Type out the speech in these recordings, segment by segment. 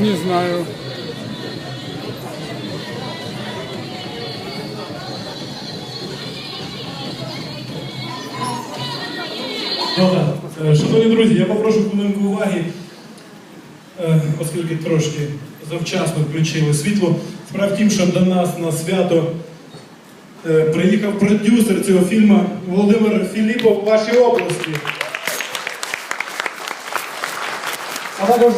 Не знаю. Добре. Е, Шановні друзі, я попрошу хвилинку уваги, е, оскільки трошки завчасно включили світло. Справа в тім, що до нас на свято е, приїхав продюсер цього фільму Володимир Філіпов. Ваші області. А також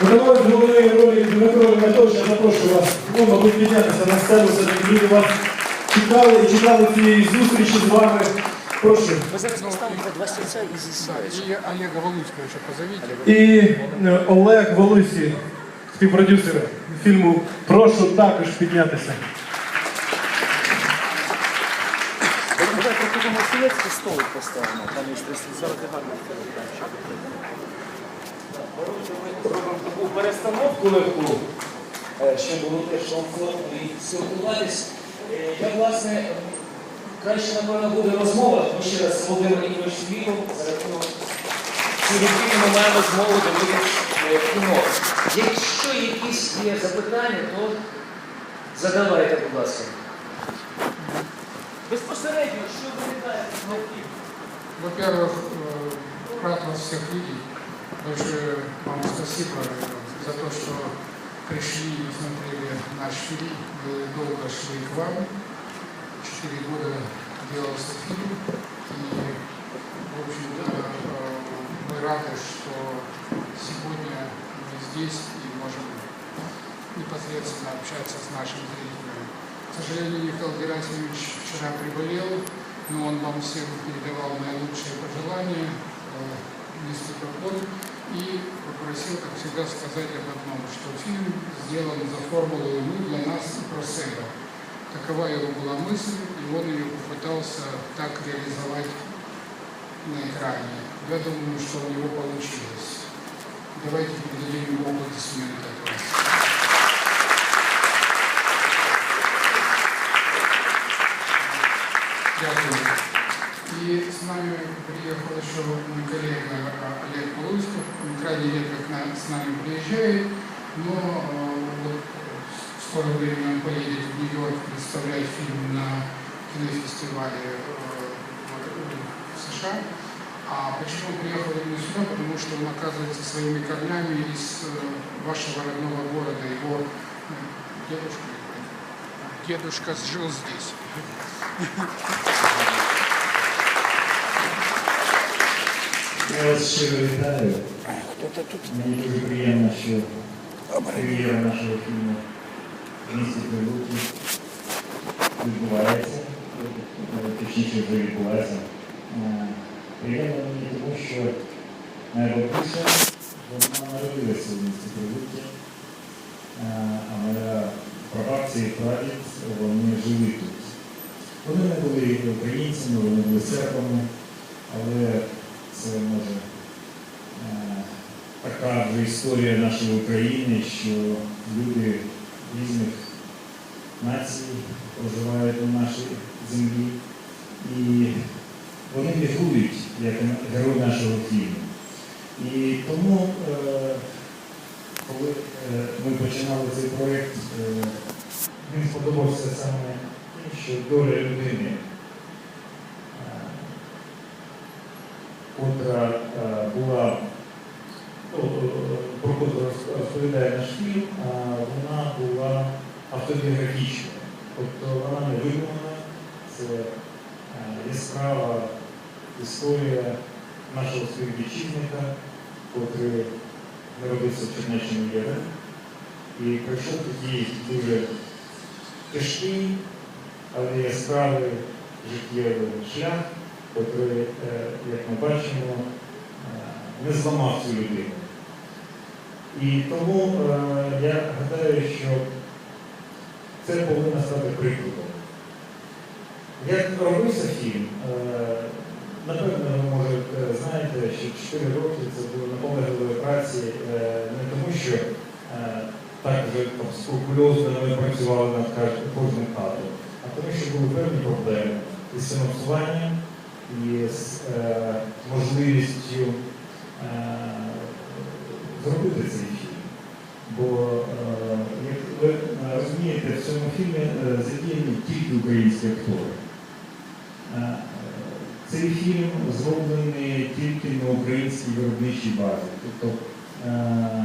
виконавець головної ролі Дмитро Леватович, я запрошую вас, ну, мабуть, піднятися на сцену, все-таки люди вас чекали і чекали цієї зустрічі з вами. Прошу. Ми зараз поставимо два стільця і зі И Олега Валуцкого еще позовите. І е, Олег Волусі, співпродюсер фільму, прошу також піднятися. Давай прокидемо стілець і столик поставимо. Там є три стільця. гарно. Зробимо таку перестановку легку, е, щоб було теж комфортно і спілкуватись. Е, Я, власне, краще, напевно, буде розмова, тому ще раз Володимир Ігорович Філіпов, за рахунок ми маємо змогу дивитися е, кіно. Якщо якісь є запитання, то задавайте, будь ласка. Безпосередньо, що з навків? Во-первых, рад вас всех видеть. Большое вам спасибо за то, что пришли и смотрели наш фильм. Мы долго шли к вам. Четыре года делался фильм. И, в общем-то, э, мы рады, что сегодня мы здесь и можем непосредственно общаться с нашими зрителями. К сожалению, Михаил Герасимович вчера приболел, но он вам всем передавал наилучшие пожелания, э, несколько год, и попросил, как всегда, сказать об одном, что фильм сделан за формулу «Мы для нас про себя». Такова его была мысль, и он ее попытался так реализовать на экране. Я думаю, что у него получилось. Давайте передадим ему аплодисменты. от вас. Дякую. И с нами приехал еще мой коллега а, Олег Полуйсков. Он крайне редко к нам- с нами приезжает, но э, вот в скорое время он поедет в Нью-Йорк представлять фильм на кинофестивале э, в США. А почему он приехал именно сюда? Потому что он оказывается своими корнями из э, вашего родного города. Его э, дедушка, дедушка жил здесь. Я вас щиро вітаю. Мені дуже приємно, що прем'єра нашого фільму в місті Прилуки відбувається, е, точніше вже відбувається. Е, Приємно мені тому, що моя бабуся, вона народилася в місті Прилуки, е, а моя прабабця і прадід, вони жили тут. Вони не були українцями, вони були сербами, але це може така вже історія нашої України, що люди різних націй проживають на нашій землі. І вони мігрують як герой нашого фільму. І тому, е, коли е, ми починали цей проєкт, е, він сподобався саме тим, що доля людини. Котра е, була, е, про котру розповідає наш фільм, вона була автобіографічною. Тобто вона не видумана, це е, яскрава історія нашого співвітчизника, котрий народився в Чернеччині Євен. І пройшов такий дуже тяжкий, але яскравий життєвий шлях, котрий, як ми бачимо, е, не зламав цю людину. І тому е, я гадаю, що це повинно стати прикладом. Як робився фільм, е, напевно, ви може знаєте, що 4 роки це було наполегливої праці, не тому, що так вже скрупульозно ми працювали над кожним кадром, а тому, що були певні проблеми із фінансуванням, і з е, можливістю е, зробити цей фільм. Бо, е, як ви е, розумієте, в цьому фільмі е, задіяні тільки українські актори. Е, Цей фільм зроблений тільки на українській виробничій базі. Тобто е,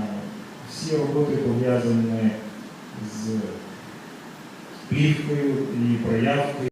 всі роботи пов'язані з плівкою і проявкою.